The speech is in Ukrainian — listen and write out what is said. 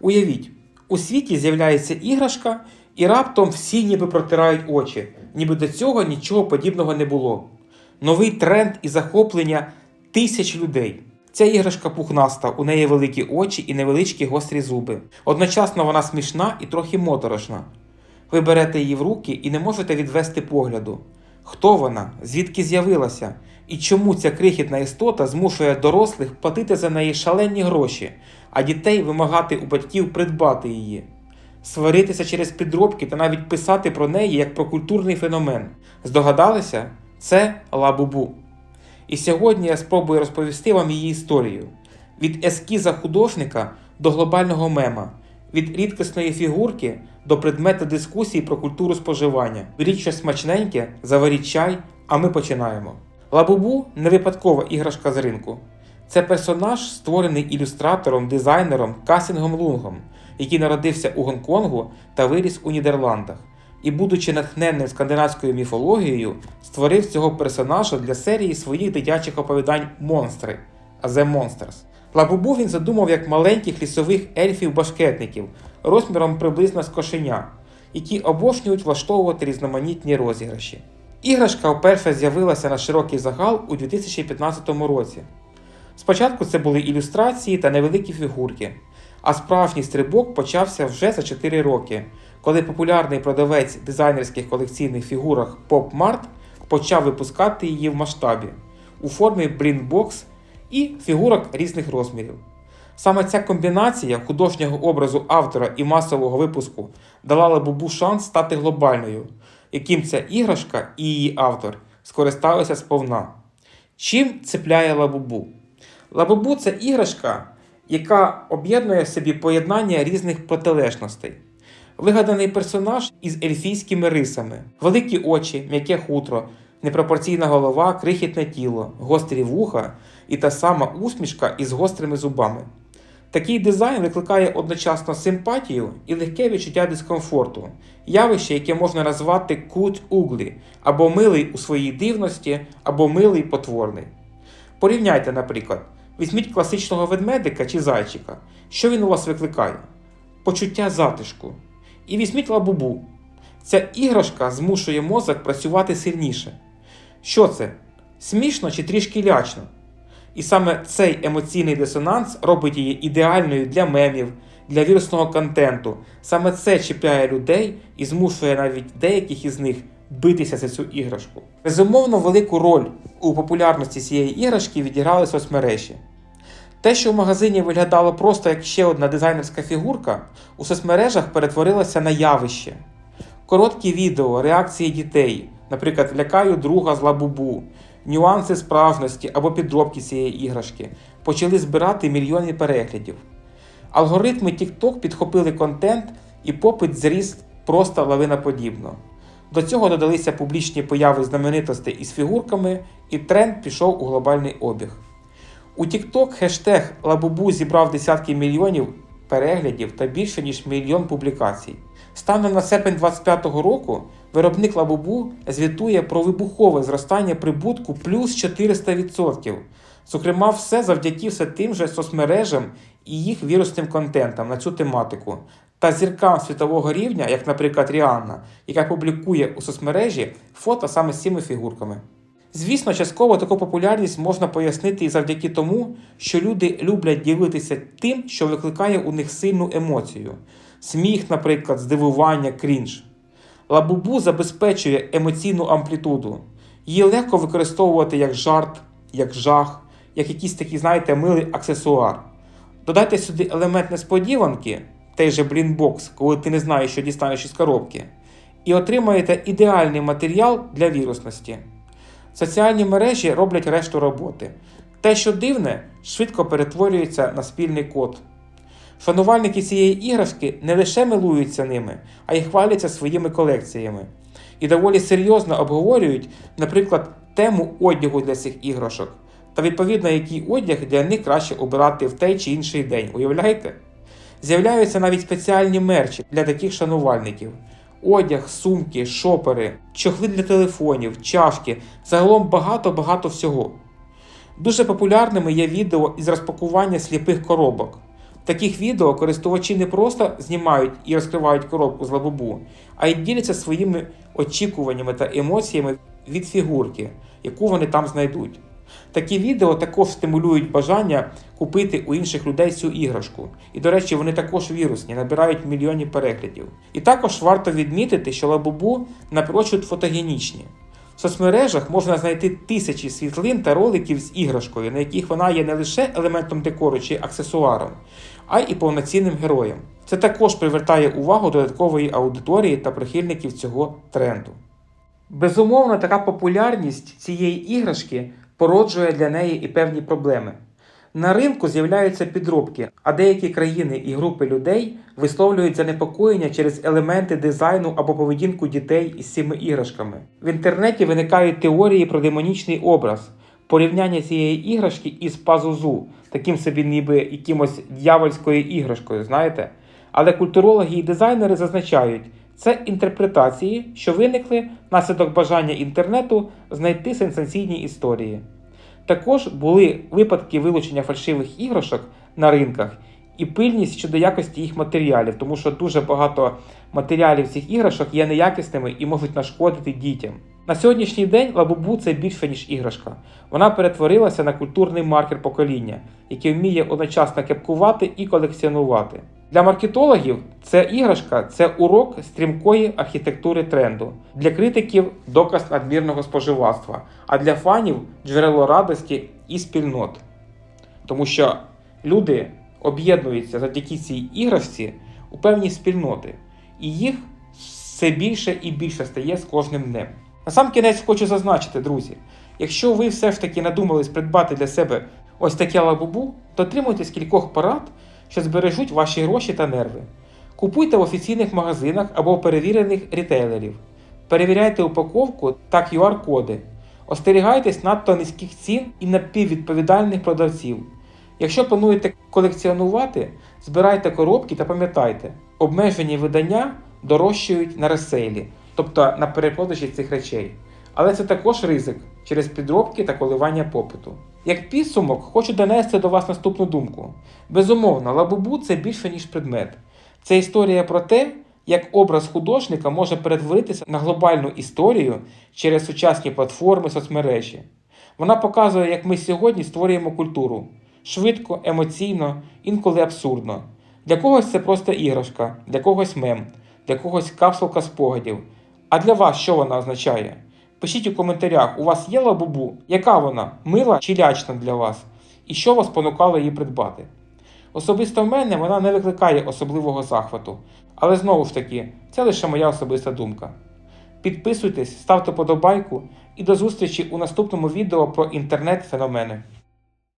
Уявіть, у світі з'являється іграшка, і раптом всі ніби протирають очі, ніби до цього нічого подібного не було. Новий тренд і захоплення тисяч людей. Ця іграшка пухнаста, у неї великі очі і невеличкі гострі зуби. Одночасно вона смішна і трохи моторошна. Ви берете її в руки і не можете відвести погляду. Хто вона? Звідки з'явилася? І чому ця крихітна істота змушує дорослих платити за неї шалені гроші, а дітей вимагати у батьків придбати її? Сваритися через підробки та навіть писати про неї як про культурний феномен. Здогадалися? Це лабубу. І сьогодні я спробую розповісти вам її історію: від ескіза художника до глобального мема, від рідкісної фігурки до предмета дискусії про культуру споживання. Беріть щось смачненьке, заваріть чай, а ми починаємо. Лабубу не випадкова іграшка з ринку. Це персонаж, створений ілюстратором, дизайнером Касінгом Лунгом, який народився у Гонконгу та виріс у Нідерландах. І, будучи натхненним скандинавською міфологією, створив цього персонажа для серії своїх дитячих оповідань Монстри The Monsters. Лабубу він задумав як маленьких лісових ельфів-башкетників розміром приблизно з кошеня, які обожнюють влаштовувати різноманітні розіграші. Іграшка вперше з'явилася на широкий загал у 2015 році. Спочатку це були ілюстрації та невеликі фігурки, а справжній стрибок почався вже за 4 роки, коли популярний продавець дизайнерських колекційних фігурах Pop Mart почав випускати її в масштабі у формі бріндбокс і фігурок різних розмірів. Саме ця комбінація художнього образу автора і масового випуску дала Лабубу шанс стати глобальною, яким ця іграшка і її автор скористалися сповна. Чим цепляє Лабубу? Лабубу це іграшка, яка об'єднує в собі поєднання різних протилежностей. Вигаданий персонаж із ельфійськими рисами, великі очі, м'яке хутро, непропорційна голова, крихітне тіло, гострі вуха і та сама усмішка із гострими зубами. Такий дизайн викликає одночасно симпатію і легке відчуття дискомфорту, явище, яке можна назвати кут углі, або милий у своїй дивності, або милий потворний. Порівняйте, наприклад, візьміть класичного ведмедика чи зайчика. Що він у вас викликає? Почуття затишку. І візьміть лабубу. Ця іграшка змушує мозок працювати сильніше. Що це? Смішно чи трішки лячно? І саме цей емоційний дисонанс робить її ідеальною для мемів, для вірусного контенту. Саме це чіпляє людей і змушує навіть деяких із них битися за цю іграшку. Безумовно, велику роль у популярності цієї іграшки відіграли соцмережі. Те, що в магазині виглядало просто як ще одна дизайнерська фігурка, у соцмережах перетворилося на явище. Короткі відео, реакції дітей, наприклад, лякаю друга з лабубу, нюанси справжності або підробки цієї іграшки, почали збирати мільйони переглядів. Алгоритми TikTok підхопили контент і попит зріс просто лавиноподібно. До цього додалися публічні появи знаменитостей із фігурками, і тренд пішов у глобальний обіг. У TikTok хештег Лабубу зібрав десятки мільйонів переглядів та більше ніж мільйон публікацій. Станом на серпень 2025 року виробник Лабубу звітує про вибухове зростання прибутку плюс 400%. Зокрема, все завдяки все тим же соцмережам і їх вірусним контентам на цю тематику та зіркам світового рівня, як, наприклад, Ріанна, яка публікує у соцмережі фото саме з цими фігурками. Звісно, частково таку популярність можна пояснити і завдяки тому, що люди люблять ділитися тим, що викликає у них сильну емоцію: сміх, наприклад, здивування, крінж. Лабубу забезпечує емоційну амплітуду. Її легко використовувати як жарт, як жах, як якийсь такий, знаєте, милий аксесуар. Додайте сюди елемент несподіванки, той же блінбокс, коли ти не знаєш, що дістанеш із коробки, і отримаєте ідеальний матеріал для вірусності. Соціальні мережі роблять решту роботи. Те, що дивне, швидко перетворюється на спільний код. Шанувальники цієї іграшки не лише милуються ними, а й хваляться своїми колекціями. І доволі серйозно обговорюють, наприклад, тему одягу для цих іграшок та відповідно, який одяг для них краще обирати в той чи інший день. Уявляєте? З'являються навіть спеціальні мерчі для таких шанувальників. Одяг, сумки, шопери, чохли для телефонів, чашки, загалом багато-багато всього. Дуже популярними є відео із розпакування сліпих коробок. Таких відео користувачі не просто знімають і розкривають коробку з лабубу, а й діляться своїми очікуваннями та емоціями від фігурки, яку вони там знайдуть. Такі відео також стимулюють бажання купити у інших людей цю іграшку. І, до речі, вони також вірусні, набирають мільйонів переглядів. І також варто відмітити, що лабубу напрочуд фотогенічні. В соцмережах можна знайти тисячі світлин та роликів з іграшкою, на яких вона є не лише елементом декору чи аксесуаром, а й повноцінним героєм. Це також привертає увагу додаткової аудиторії та прихильників цього тренду. Безумовно, така популярність цієї іграшки породжує для неї і певні проблеми. На ринку з'являються підробки, а деякі країни і групи людей висловлюють занепокоєння через елементи дизайну або поведінку дітей із цими іграшками. В інтернеті виникають теорії про демонічний образ, порівняння цієї іграшки із пазузу, таким собі ніби якимось дьявольською іграшкою, знаєте? Але культурологи і дизайнери зазначають, це інтерпретації, що виникли внаслідок бажання інтернету знайти сенсаційні історії. Також були випадки вилучення фальшивих іграшок на ринках і пильність щодо якості їх матеріалів, тому що дуже багато матеріалів цих іграшок є неякісними і можуть нашкодити дітям. На сьогоднішній день лабубу це більше ніж іграшка. Вона перетворилася на культурний маркер покоління, який вміє одночасно кепкувати і колекціонувати. Для маркетологів це іграшка це урок стрімкої архітектури тренду. Для критиків доказ надмірного споживацтва, а для фанів джерело радості і спільнот. Тому що люди об'єднуються завдяки цій іграшці у певні спільноти, і їх все більше і більше стає з кожним днем. На сам кінець хочу зазначити, друзі, якщо ви все ж таки надумались придбати для себе ось таке лабубу, то тримуйтесь кількох порад, що збережуть ваші гроші та нерви. Купуйте в офіційних магазинах або перевірених рітейлерів. Перевіряйте упаковку та QR-коди. Остерігайтесь надто низьких цін і напіввідповідальних продавців. Якщо плануєте колекціонувати, збирайте коробки та пам'ятайте, обмежені видання дорожчають на ресейлі, тобто на перепродажі цих речей. Але це також ризик через підробки та коливання попиту. Як підсумок, хочу донести до вас наступну думку. Безумовно, лабубу це більше, ніж предмет. Це історія про те, як образ художника може перетворитися на глобальну історію через сучасні платформи соцмережі. Вона показує, як ми сьогодні створюємо культуру швидко, емоційно, інколи абсурдно. Для когось це просто іграшка, для когось мем, для когось капсулка спогадів. А для вас що вона означає? Пишіть у коментарях, у вас є лабубу? Яка вона? Мила чи лячна для вас? І що вас понукало її придбати? Особисто в мене вона не викликає особливого захвату, але знову ж таки, це лише моя особиста думка. Підписуйтесь, ставте подобайку і до зустрічі у наступному відео про інтернет-феномени.